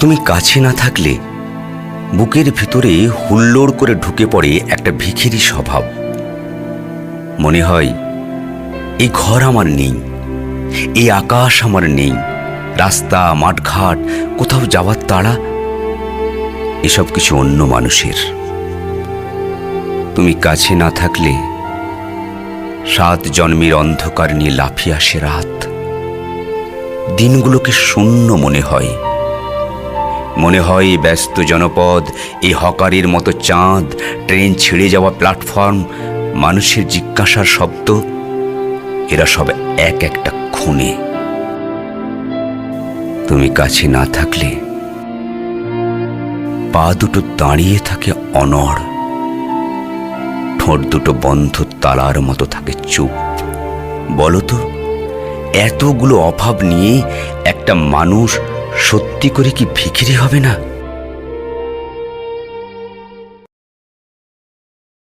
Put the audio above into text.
তুমি কাছে না থাকলে বুকের ভিতরে হুল্লোড় করে ঢুকে পড়ে একটা ভিখিরি স্বভাব। মনে হয়, এই ঘর আমার নেই, এই আকাশ আমার নেই, রাস্তা, মাঠঘাট, কোথাও যাওয়ার তাড়া, এসব কিছু অন্য মানুষের। তুমি কাছে না থাকলে সাত জন্মের অন্ধকার নিয়ে লাফিয়ে আসে রাত। দিনগুলোকে শূন্য মনে হয় মনে হয় ব্যস্ত জনপদ, এই হকারের মতো চাঁদ, ট্রেন ছেড়ে যাওয়া প্ল্যাটফর্ম, মানুষের জিজ্ঞাসার শব্দ, এরা সব এক একটা খুনে। তুমি কাছে না থাকলে পা দুটো দাঁড়িয়ে থাকে অনড়, ঠোঁট দুটো বন্ধ তালার মতো থাকে চুপ। বলো তো, এতগুলো অভাব নিয়ে একটা মানুষ সত্যি করে কি ভিখিরি হবে না?